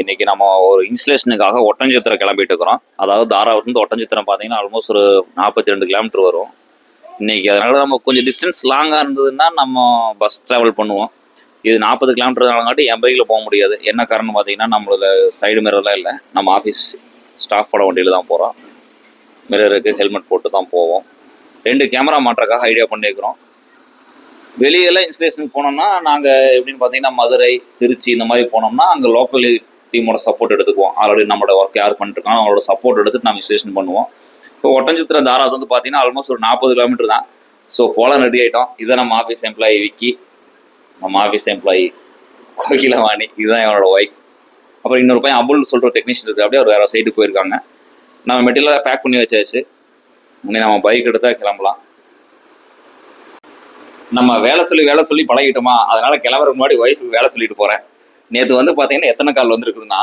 இன்னைக்கு நம்ம ஒரு இன்ஸ்டலேஷனுக்காக ஒட்டஞ்சித்திரம் கிளம்பிட்டு இருக்கிறோம். அதாவது தாராவிலிருந்து ஒட்டஞ்சித்திரம் பார்த்தீங்கன்னா ஆல்மோஸ்ட் ஒரு நாற்பத்தி ரெண்டு கிலோமீட்டர் வரும். இன்னைக்கு அதனால நம்ம கொஞ்சம் டிஸ்டன்ஸ் லாங்காக இருந்ததுன்னா நம்ம பஸ் ட்ராவல் பண்ணுவோம். இது நாற்பது கிலோமீட்டர்னாலங்காட்டி என் பைக்கில் போக முடியாது. என்ன காரணம் பார்த்தீங்கன்னா நம்மளோட சைடு மிரர்லாம் இல்லை. நம்ம ஆஃபீஸ் ஸ்டாஃபோட வண்டியில் தான் போகிறோம் மிரருக்கு ஹெல்மெட் போட்டு தான் போவோம். ரெண்டு கேமரா மாட்டுறக்காக ஐடியா பண்ணியிருக்கிறோம். வெளியெல்லாம் இன்ஸ்டலேஷன் போனோம்னா நாங்கள் எப்படின்னு பார்த்தீங்கன்னா மதுரை திருச்சி இந்த மாதிரி போனோம்னா அங்கே லோக்கல் டீமோட சப்போர்ட் எடுத்துக்குவோம். ஆல்ரெடி நம்மளோட ஒர்க் யார் பண்ணிருக்காங்க அவங்களோட சப்போர்ட் எடுத்துட்டு நம்ம இன்ஸ்டலேஷன் பண்ணுவோம். இப்போ ஒட்டஞ்சித்திர தாராவது வந்து பார்த்தீங்கன்னா ஆல்மோஸ்ட் ஒரு நாற்பது கிலோமீட்டர் தான். ஸோ போலாம் ரெடி ஆகிட்டோம் இதை நம்ம ஆஃபீஸ் எம்ப்ளாயி விக்கி நம்ம ஆஃபீஸ் எம்ப்ளாயி கோகிலவாணி. இதுதான் என்னோட ஒய்ஃப் அப்புறம் இன்னொரு பையன் அபுல் சொல்கிற டெக்னீஷியன் இருக்குது அப்படியே அவர் வேறு சைடு போயிருக்காங்க. நம்ம மெட்டீரியலாக பேக் பண்ணி வச்சாச்சு. உடனே நம்ம பைக் எடுத்தால் கிளம்பலாம். நம்ம வேலை சொல்லி வேலை சொல்லி பழகிட்டோமா? அதனால கிளம்புறதுக்கு முன்னாடி ஒய்ஃபுக்கு வேலை சொல்லிட்டு போறேன். நேற்று வந்து பார்த்தீங்கன்னா எத்தனை கால் வந்திருக்குதுன்னா?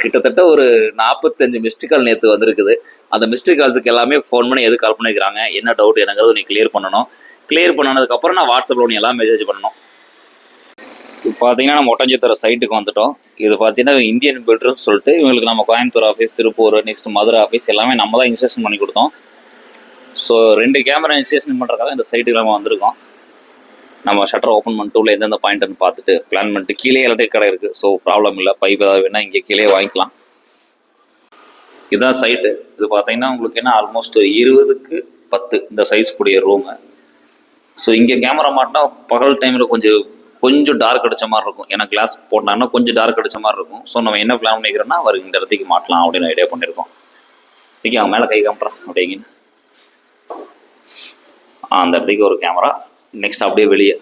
கிட்டத்தட்ட ஒரு நாற்பத்தஞ்சு மிஸ்டு கால் நேற்று வந்திருக்குது. அந்த மிஸ்டு கால்ஸுக்கு எல்லாமே ஃபோன் பண்ணி எது கால் பண்ணிக்கிறாங்க என்ன டவுட் எனங்கிறது நீ கிளியர் பண்ணணும். கிளியர் பண்ணனதுக்கப்புறம் நான் வாட்ஸ்அப்பில் ஒன்று எல்லாம் மெசேஜ் பண்ணணும். இப்போ பார்த்தீங்கன்னா நம்ம ஒட்டஞ்சத்திர சைட்டுக்கு வந்துட்டோம். இது பார்த்தீங்கன்னா இந்தியன் பில்டர்ஸ் சொல்லிட்டு இவங்களுக்கு நம்ம Coimbatore office Tiruppur next Madurai office எல்லாமே நம்ம தான் இன்ஸ்ட்ரக்ஷன் பண்ணி கொடுத்தோம். ஸோ ரெண்டு கேமரா இன்ஸ்டேஷன் பண்ணுறதுக்காக இந்த சைடு இல்லாமல் வந்திருக்கோம். நம்ம ஷட்டர் ஓப்பன் பண்ணிட்டு உள்ள எந்தெந்த பாயிண்ட்னு பார்த்துட்டு பிளான் பண்ணிட்டு கீழே எலக்ட்ரிக் கடை இருக்குது ஸோ ப்ராப்ளம் இல்லை. பைப் ஏதாவது வேணால் இங்கே கீழே வாங்கிக்கலாம். இதுதான் சைட்டு இது பார்த்தீங்கன்னா உங்களுக்கு என்ன ஆல்மோஸ்ட் இருபதுக்கு பத்து இந்த சைஸ் கூடிய ரூமு ஸோ இங்கே கேமரா மாட்டினா பகல் டைமில் கொஞ்சம் கொஞ்சம் டார்க் அடிச்ச மாதிரி இருக்கும். ஏன்னா கிளாஸ் போட்டாங்கன்னா கொஞ்சம் டார்க் அடிச்ச மாதிரி இருக்கும். ஸோ நம்ம என்ன பிளான் பண்ணிக்கிறோன்னா அவர் இந்த இடத்துக்கு மாட்டலாம் அப்படின்னு ஐடியா பண்ணியிருக்கோம். ஓகே அவன் மேலே கை காமிட்றான் அப்படிங்கின்னு அந்த இடத்துக்கு ஒரு கேமரா நெக்ஸ்ட் அப்படியே வெளியே.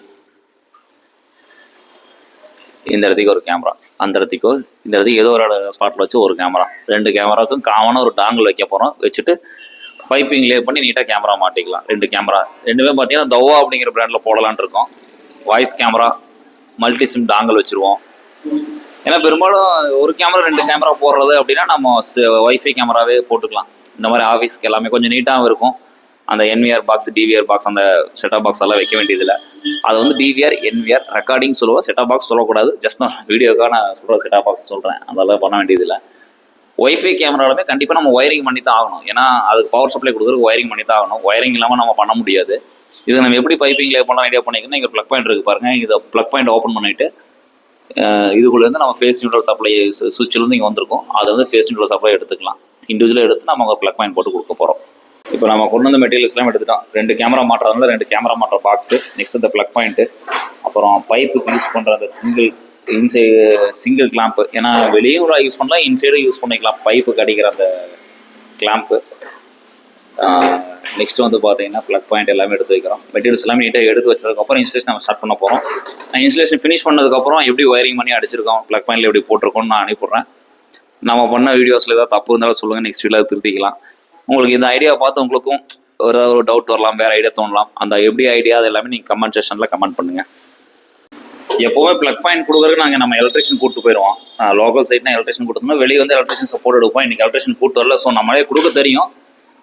இந்த இடத்துக்கு ஒரு கேமரா அந்த இடத்துக்கு இந்த இடத்துக்கு ஏதோ ஒரு ஸ்பாட்டில் வச்சு ஒரு கேமரா ரெண்டு கேமராவுக்கும் காமனாக ஒரு டாங்கில் வைக்க போகிறோம் வச்சுட்டு பைப்பிங் லே பண்ணி நீட்டாக கேமரா மாட்டிக்கலாம். ரெண்டு கேமரா ரெண்டுமே பார்த்தீங்கன்னா தவா அப்படிங்கிற பிராண்டில் போடலான்னு இருக்கோம். Voice camera multi SIM dongle வச்சுருவோம். ஏன்னா பெரும்பாலும் ஒரு கேமரா ரெண்டு கேமரா போடுறது அப்படின்னா நம்ம ஒய்ஃபை கேமராவே போட்டுக்கலாம். இந்த மாதிரி ஆஃபீஸ்க்கு எல்லாமே கொஞ்சம் நீட்டாகவும் இருக்கும். அந்த என்விஆர் பாக்ஸ் டிவிஆர் பாக்ஸ் அந்த செட்டா பாக்ஸ் எல்லாம் வைக்க வேண்டியதில்லை. அதை வந்து டிவிஆர் என்விஆர் ரெக்கார்டிங் சொல்லுவோம் செட்டா பாக்ஸ் சொல்லக்கூடாது. ஜஸ்ட் நான் வீடியோக்காக நான் சொல்கிற செட்டா பாக்ஸ் சொல்கிறேன் அதெல்லாம் பண்ண வேண்டியதில்லை. ஒய்ஃபை கேமராலுமே கண்டிப்பாக நம்ம ஒயரிங் பண்ணி தான் ஆகணும். ஏன்னா அதுக்கு பவர் சப்ளை கொடுக்குறதுக்கு ஒயரிங் பண்ணி தான் ஆகணும். ஒயரிங் இல்லாமல் நம்ம பண்ண முடியாது. இது நம்ம எப்படி பைப்பிங் லே பண்ணலாம் ஐடியா பண்ணிக்கணும் இங்கே ப்ளக் பாயிண்ட் இருக்குது பாருங்கள் இதை ப்ளக் பாயிண்ட் ஓப்பன் பண்ணிவிட்டு இதுக்குள்ளேருந்து நம்ம ஃபேஸ் நியூட்ரல் சப்ளை சுவிட்சிலேருந்து இங்கே வந்திருக்கும். அதை வந்து ஃபேஸ் நியூட்ரல் சப்ளை எடுத்துக்கலாம். இண்டிவிஜுவலாக எடுத்து நம்ம ப்ளக் பாயிண்ட் போட்டு கொடுக்க போகிறோம் இப்போ நம்ம கொண்டு வந்த மெட்டீரியல்ஸ்லாம் எடுத்துட்டோம். ரெண்டு கேமரா மாட்டுறதுனால ரெண்டு கேமரா மாட்டுற பாக்ஸு நெக்ஸ்ட் இந்த ப்ளக் பாயிண்ட்டு அப்புறம் பைப்புக்கு யூஸ் பண்ணுற அந்த சிங்கிள் இன்சைடு சிங்கிள் கிளாம்ப்பு ஏன்னா வெளியும் யூஸ் பண்ணலாம் இன்சைடும் யூஸ் பண்ணிக்கலாம். பைப்புக்கு அடிக்கிற அந்த கிளாம்ப்பு நெக்ஸ்ட் வந்து பார்த்தீங்கன்னா ப்ளக் பாயிண்ட் எல்லாமே எடுத்து வைக்கிறோம். மெட்டீரியல்ஸ் எல்லாமே நீட்டாக எடுத்து வச்சதுக்கப்புறம் இன்ஸ்டலேஷன் நம்ம ஸ்டார்ட் பண்ண போகிறோம் இன்ஸ்டலேஷன் ஃபினிஷ் பண்ணதுக்கப்புறம் எப்படி ஒயரிங் பண்ணி அடிச்சிருக்கோம் ப்ளக் பாயிண்ட்ல எப்படி போட்டிருக்கோம்னு நான் அனுப்பிடுறேன் நம்ம பண்ண வீடியோஸில் ஏதாவது தப்பு இருந்தாலும் சொல்லுங்கள் நெக்ஸ்ட் வீடியோவில் திருத்திக்கலாம். உங்களுக்கு இந்த ஐடியாவை பார்த்து உங்களுக்கும் ஒரு ஒரு டவுட் வரலாம் வேறு ஐடியா தோணலாம். அந்த எப்படி ஐடியா அது எல்லாமே நீங்கள் கமெண்ட் செஷனில் கமெண்ட் பண்ணுங்கள் எப்போவுமே ப்ளக் பாயிண்ட் கொடுக்குறதுக்கு நாங்கள் நம்ம எலக்ட்ரிஷியன் கூட்டு போயிடுவோம் லோக்கல் சைட்னா எலக்ட்ரிஷியன் கொடுத்தோம்னா வெளியே வந்து எலக்ட்ரிஷியன் சப்போர்ட் எடுப்போம் இன்னைக்கு எலக்ட்ரிஷியன் கூட்டு வரல ஸோ நம்மளே கொடுக்க தெரியும்.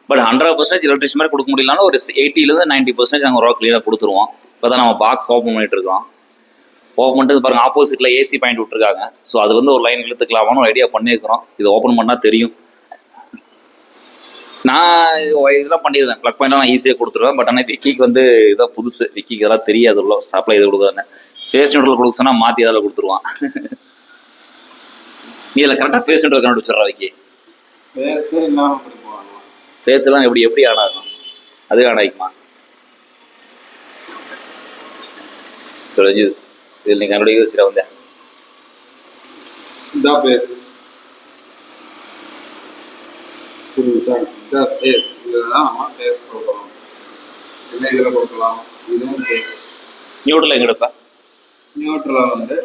பட் ஹண்ட்ரட் பர்சன்டேஜ் எலக்ட்ரிஷன் மாதிரி கொடுக்க முடியலனாலும் ஒரு எயிட்டிலேருந்து நைன்ட்டி பர்சன்டேஜ் நாங்கள் ஒர்க் க்ளீனாக கொடுத்துருவோம். இப்போ தான் நம்ம பாக்ஸ் ஓப்பன் பண்ணிட்டு இருக்கோம். ஓப்பன் பண்ணிட்டு பாருங்க ஆப்போசிட்டில் ஏசி பாயிண்ட் விட்டுருக்காங்க. ஸோ அது வந்து ஒரு லைன் இழுத்துக்கலாமான்னு ஒரு ஐடியா பண்ணியிருக்கிறோம். இது ஓப்பன் பண்ணால் தெரியும். நான் இதெல்லாம் பண்ணிடுவேன் ப்ளக் பாயிண்ட் நான் ஈஸியாக கொடுத்துருவேன். பட் ஆனால் விக்கிக்கு வந்து இதான் புதுசு. விக்கிக்கு இதெல்லாம் தெரியாது உள்ள சப்ளை இது கொடுக்காதுன்னு. ஃபேஸ் நியூட்ரல் கொடுக்க சொன்னால் மாற்றி அதில் கொடுத்துருவான். நீ இதில் கரெக்டாக ஃபேஸ் நியூட்ரல் கண்டுபிடிச்சிடுறா விக்கி. ஃபேஸ் எல்லாம் எப்படி எப்படி ஆன் ஆகும்? அது ஆன் ஆகிக்குமா தெரிஞ்சுது இதில் நீங்கள் கண்டுபிடிக்க வச்சுட்டு வந்தேன் இதான் பேஸ் பேஸ் இதில் தான் நம்ம பேஸ் கொடுக்கலாம் இல்லை இதில் கொடுக்கலாம்? இதுவும் நியூட்ரல் எங்கே எடுப்பேன் நியூட்ரலை வந்து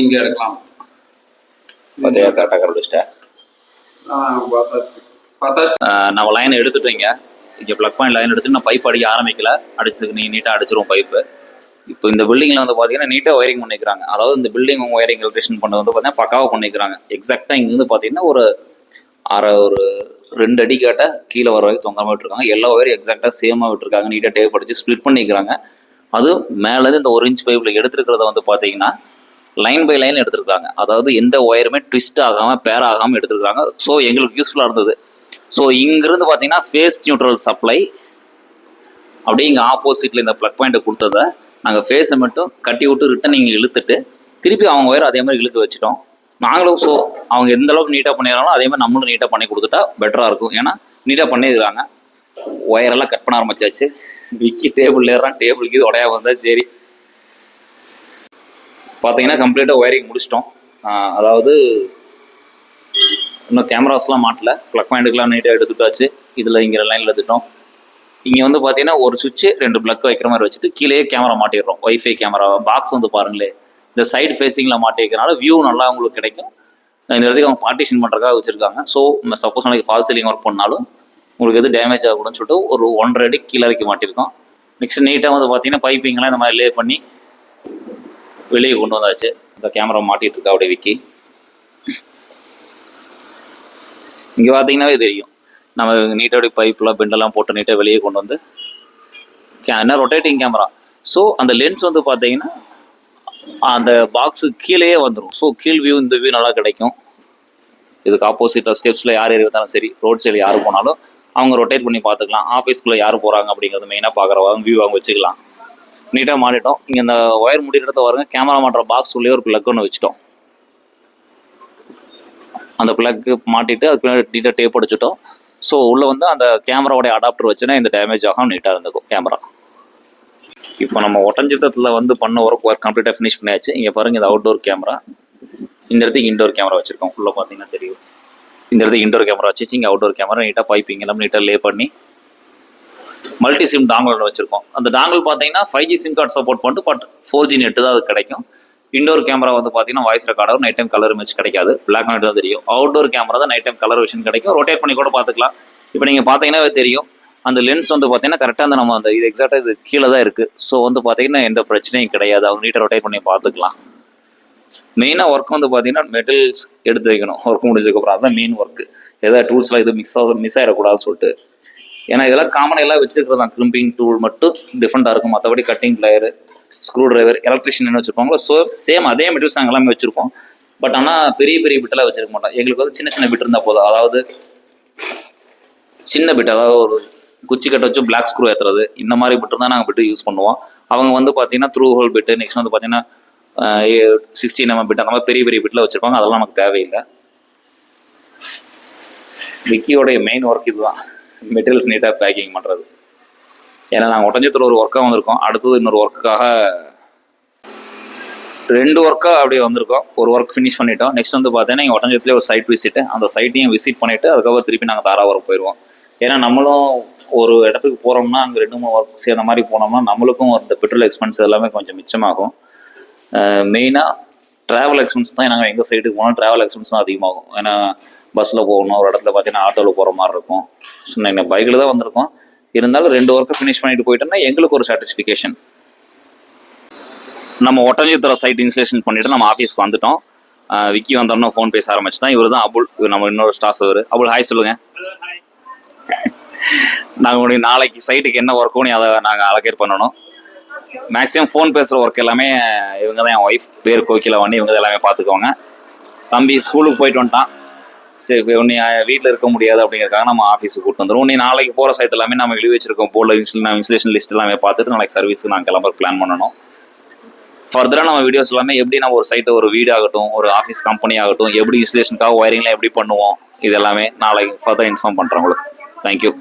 இங்கே எடுக்கலாம். பார்த்தியா கரெக்டாக கண்டுபிடிச்சிட்டேன் நம்ம லைன் எடுத்துட்டீங்க இங்கே. ப்ளக் பாயிண்ட் லைன் எடுத்து நான் பைப் அடிக்க ஆரம்பிக்கல. அடிச்சு நீ நீட்டாக அடிச்சிரும் பைப்பு இப்போ இந்த பில்டிங்கில் வந்து பார்த்தீங்கன்னா நீட்டாக ஒயரிங் பண்ணிக்கிறாங்க. அதாவது இந்த பில்டிங் ஒயரிங் எலக்ட்ரிஷன் பண்ணது வந்து பார்த்தீங்கன்னா பக்காவாக பண்ணிக்கிறாங்க. எக்ஸாக்டாக இங்கேருந்து பார்த்தீங்கன்னா ஒரு அரை ஒரு ரெண்டு அடி கேட்ட கீழே வர வரைக்கும் தொங்காமல் விட்டுருக்காங்க. எல்லா ஒயரும் எக்ஸாக்டாக சேமாக விட்டுருக்காங்க. நீட்டாக டேப் அடிச்சு ஸ்ப்ளிட் பண்ணிக்கிறாங்க. அதுவும் மேலேருந்து இந்த ஒரு இன்ச் பைப்பில் எடுத்துருக்கிறத வந்து பார்த்தீங்கன்னா லைன் பை லைன் எடுத்துருக்காங்க அதாவது எந்த ஒயருமே ட்விஸ்ட் ஆகாமல் பேர் ஆகாமல் எடுத்துருக்காங்க ஸோ எங்களுக்கு யூஸ்ஃபுல்லாக இருந்தது. ஸோ இங்கேருந்து பார்த்தீங்கன்னா ஃபேஸ் நியூட்ரல் சப்ளை அப்படியே இங்கே ஆப்போசிட்டில் இந்த ப்ளக் பாயிண்ட்டை கொடுத்ததை நாங்கள் ஃபேஸை மட்டும் கட்டி விட்டு ரிட்டன் இங்கே இழுத்துட்டு திருப்பி அவங்க ஒயர் அதே மாதிரி இழுத்து வச்சுட்டோம். நாங்களும் ஸோ அவங்க எந்த அளவுக்கு நீட்டாக பண்ணிடுறாங்களோ அதே மாதிரி நம்மளும் நீட்டாக பண்ணி கொடுத்துட்டா பெட்டராக இருக்கும். ஏன்னா நீட்டாக பண்ணிடுறாங்க ஒயரெல்லாம் கட் பண்ண ஆரம்பிச்சாச்சு. விக்கி டேபிள் ஏறான் டேபிளுக்கு இது உடையா வந்தால் சரி. பார்த்தீங்கன்னா கம்ப்ளீட்டாக ஒயரிங் முடிச்சிட்டோம். அதாவது இன்னும் கேமராஸ்லாம் மாட்டல. ப்ளக் பாயிண்ட்டுக்கெலாம் நீட்டாக எடுத்துட்டாச்சு. இதில் இங்கே லைனில் எடுத்துட்டோம் இங்கே வந்து பார்த்தீங்கன்னா ஒரு சுவிட்சு ரெண்டு ப்ளக் வைக்கிற மாதிரி வச்சுட்டு கீழே கேமரா மாட்டிடுறோம். ஒய்ஃபை கேமரா பாக்ஸ் வந்து பாருங்களேன் இந்த சைடு ஃபேஸிங்கில் மாட்டிக்கிறனால வியூ நல்லா உங்களுக்கு கிடைக்கும். இந்த இடத்துக்கு அவங்க பார்ட்டிஷன் பண்ணுறதுக்காக வச்சுருக்காங்க. ஸோ சப்போஸ் நாளைக்கு ஃபால் சீலிங் ஒர்க் பண்ணாலும் உங்களுக்கு எது டேமேஜ் ஆகக்கூடாதுன்னு சொல்லிட்டு ஒரு ஒன்றரை அடி கீழே இறக்கி மாட்டியிருக்கோம். நெக்ஸ்ட் நீட்டாக வந்து பார்த்தீங்கன்னா பைப்பிங்லாம் இந்த மாதிரி லே பண்ணி வெளியே கொண்டு வந்தாச்சு. இந்த கேமரா மாட்டிகிட்டு இருக்கா அப்படியே விக்கி. இங்கே பார்த்தீங்கன்னாவே தெரியும். நம்ம நீட்டாக பைப்லாம் பெண்டெல்லாம் போட்டு நீட்டாக வெளியே கொண்டு வந்து கே- என்ன ரொட்டேட்டிங் கேமரா ஸோ அந்த லென்ஸ் வந்து பார்த்தீங்கன்னா அந்த பாக்ஸு கீழேயே வந்துடும் ஸோ கீழ் வியூ இந்த வியூ நல்லா கிடைக்கும். இதுக்கு ஆப்போசிட்டாக ஸ்டெப்ஸில் யார் ஏறி வந்தாலும் சரி ரோட் சைடில் யார் போனாலும் அவங்க ரொட்டேட் பண்ணி பார்த்துக்கலாம். ஆஃபீஸ்க்குள்ளே யார் போகிறாங்க அப்படிங்கிறது மெயினாக பார்க்குறவங்க வியூ அவங்க வச்சுக்கலாம். நீட்டாக மாட்டிட்டோம் இங்கே இந்த ஒயர் முடிகிற இடத்துல பாருங்க கேமரா மாட்டுற பாக்ஸ் உள்ளே ஒரு ப்ளக் ஒன்று வச்சுட்டோம். அந்த ப்ளக்கு மாட்டிட்டு அதுக்கு பின்னாடி நீட்டாக டேப் அடிச்சிட்டோம். ஸோ உள்ளே வந்து அந்த கேமராவோட அடாப்டர் வச்சுன்னா இந்த டேமேஜ் ஆகாமல் நீட்டாக இருந்துக்கும் கேமரா இப்போ நம்ம ஒட்டஞ்சித்தத்தில் வந்து பண்ண ஒர்க் ஒர்க் கம்ப்ளீட்டாக ஃபினிஷ் பண்ணியாச்சு. இங்கே பாருங்கள் இது அவுட்டோர் கேமரா இந்த இடத்துக்கு இன்டோர் கேமரா வச்சுருக்கோம். உள்ளே பார்த்தீங்கன்னா தெரியும். இந்த இடத்துக்கு இன்டோர் கேமரா வச்சு இங்கே அவுட்டோர் கேமரா நீட்டாக பைப்பிங் எல்லாம் நீட்டாக லே பண்ணி மல்டி சிம் டாங்கல் வச்சுருக்கோம். அந்த டாங்கல் பார்த்தீங்கன்னா five G SIM card support பண்ணிட்டு பட் ஃபோர் ஜி நெட்டு தான் அது கிடைக்கும். இண்டோர் கேமரா வந்து பார்த்தீங்கன்னா voice recorder night time colour image கிடைக்காது. பிளாக் அண்ட் ஒயிட் தான் தெரியும். அவுட்டோர் கேமரா தான் நைட் டைம் கலர் விஷன் கிடைக்கும். ரொட்டேட் பண்ணி கூட பார்த்துக்கலாம் இப்போ நீங்கள் பார்த்தீங்கன்னா தெரியும். அந்த லென்ஸ் வந்து பார்த்தீங்கன்னா கரெக்டாக அந்த நம்ம அந்த இது எக்ஸாக்டாக இது கீழே தான் இருக்குது ஸோ வந்து பார்த்தீங்கன்னா எந்த பிரச்சனையும் கிடையாது. அவங்க நீட்டாக ரொட்டேட் பண்ணி பார்த்துக்கலாம் மெயினாக ஒர்க் வந்து பார்த்தீங்கன்னா மெட்டல்ஸ் எடுத்து வைக்கணும். ஒர்க் முடிஞ்சதுக்கப்புறம் அதுதான் மெயின் ஒர்க்கு ஏதாவது டூல்ஸ்லாம் இது மிக்ஸ் ஆக மிஸ் ஆகிடக்கூடாதுன்னு சொல்லிட்டு. ஏன்னா இதெல்லாம் காமன் எல்லாம் வச்சிருக்கிறது தான் டூல் மட்டும் டிஃப்ரெண்ட்டாக இருக்கும். மற்றபடி cutting plier screwdriver electrician என்ன வச்சுருப்பாங்களோ ஸோ சேம் அதே மெட்டீரியல்ஸ் நாங்கள் எல்லாமே வச்சுருப்போம். பட் ஆனால் பெரிய பெரிய பிட்டெல்லாம் வச்சிருக்க மாட்டோம். எங்களுக்கு வந்து சின்ன சின்ன பிட் இருந்தால் போதும். அதாவது சின்ன பிட் அதாவது ஒரு குச்சி கட்டை வச்சு பிளாக் ஸ்க்ரூ ஏற்றுறது இந்த மாதிரி பிட் இருந்தால் நாங்கள் பிட்டு யூஸ் பண்ணுவோம். அவங்க வந்து பார்த்தீங்கன்னா த்ரூ ஹோல் பிட்டு நெக்ஸ்ட் வந்து பார்த்தீங்கன்னா சிக்ஸ்டீன் எம்எம் பிட் mm அந்த மாதிரி பெரிய பெரிய பிட்டில் வச்சுருப்பாங்க. அதெல்லாம் நமக்கு தேவையில்லை. விக்கியோடைய மெயின் ஒர்க் இதுதான். மெட்டீரியல்ஸ் நீட்டாக பேக்கிங் பண்ணுறது ஏன்னா நாங்கள் ஒட்டஞ்சத்தில் ஒரு ஒர்க்காக வந்திருக்கோம். அடுத்தது இன்னொரு ஒர்க்குக்காக ரெண்டு ஒர்க்காக அப்படியே வந்திருக்கோம். ஒரு ஒர்க் ஃபினிஷ் பண்ணிட்டோம். நெக்ஸ்ட் வந்து பார்த்தீங்கன்னா இங்கே ஒட்டஞ்சத்துலேயே ஒரு சைட் விசிட்டு அந்த சைட்டையும் விசிட் பண்ணிவிட்டு அதுக்கப்புறம் திருப்பி நாங்கள் தாராவரம் போயிடுவோம் ஏன்னா நம்மளும் ஒரு இடத்துக்கு போகிறோம்னா அங்கே ரெண்டு மூணு ஒர்க் சேர்ந்த மாதிரி போனோம்னா நம்மளுக்கும் அந்த பெட்ரோல் எக்ஸ்பென்ஸ் எல்லாமே கொஞ்சம் மிச்சமாகும். மெயினாக ட்ராவல் எக்ஸ்பென்ஸ் தான். நாங்கள் எங்கள் சைடுக்கு போனால் ட்ராவல் எக்ஸ்பென்ஸ் தான் அதிகமாகும். ஏன்னா பஸ்ஸில் போகணும். ஒரு இடத்துல பார்த்தீங்கன்னா ஆட்டோவில் போகிற மாதிரி இருக்கும். ஸோ நாங்கள் பைக்கில் தான் வந்திருக்கோம். இருந்தாலும் ரெண்டு ஒர்க்கை ஃபினிஷ் பண்ணிட்டு போயிட்டோம்னா எங்களுக்கு ஒரு சாட்டிஸ்ஃபிகேஷன் நம்ம ஒட்டஞ்சித்திர சைட் இன்ஸ்டலேஷன் பண்ணிட்டு நம்ம ஆஃபீஸ்க்கு வந்துட்டோம். விக்கி வந்தோம்னா ஃபோன் பேச ஆரம்பிச்சிட்டோம் இவர் தான் அபுல் இவர் நம்ம இன்னொரு ஸ்டாஃப் இவர். அபுல் ஹாய் சொல்லுங்க. நாங்கள் உடைய நாளைக்கு சைட்டுக்கு என்ன ஒர்க்குன்னு நீ அதை நாங்கள் அலோகேட் பண்ணணும். மேக்ஸிமம் ஃபோன் பேசுகிற ஒர்க் எல்லாமே இவங்க தான் என் ஒய்ஃப் பேர் கோகிலவாணி இவங்க தான் எல்லாமே பார்த்துக்குவாங்க. தம்பி ஸ்கூலுக்கு போயிட்டு வந்துட்டான். சரி உன்னை வீட்டில் இருக்க முடியாது அப்படிங்கிறக்காக நம்ம ஆஃபீஸுக்கு கூட்டு வந்துடும் உன்னை நாளைக்கு போகிற சைட் எல்லாமே நம்ம எழுதி வச்சிருக்கோம். போல் இன்ஸ்டல் இன்ஸ்டலேஷன் லிஸ்ட் எல்லாமே பார்த்துட்டு நாளைக்கு சர்வீஸ்க்கு நாங்கள் கிளம்புற பிளான் பண்ணணும். ஃபர்தராக நம்ம வீடியோஸ் எல்லாமே எப்படி நம்ம ஒரு சைட்டை ஒரு வீடு ஆகட்டும் ஒரு ஆஃபீஸ் கம்பெனி ஆகட்டும் எப்படி இன்ஸ்டலேஷனுக்காக ஒயரிங்லாம் எப்படி பண்ணுவோம் இது எல்லாமே நாளைக்கு ஃபர்தர் இன்ஃபார்ம் பண்ணுறேன் உங்களுக்கு. தேங்க்யூ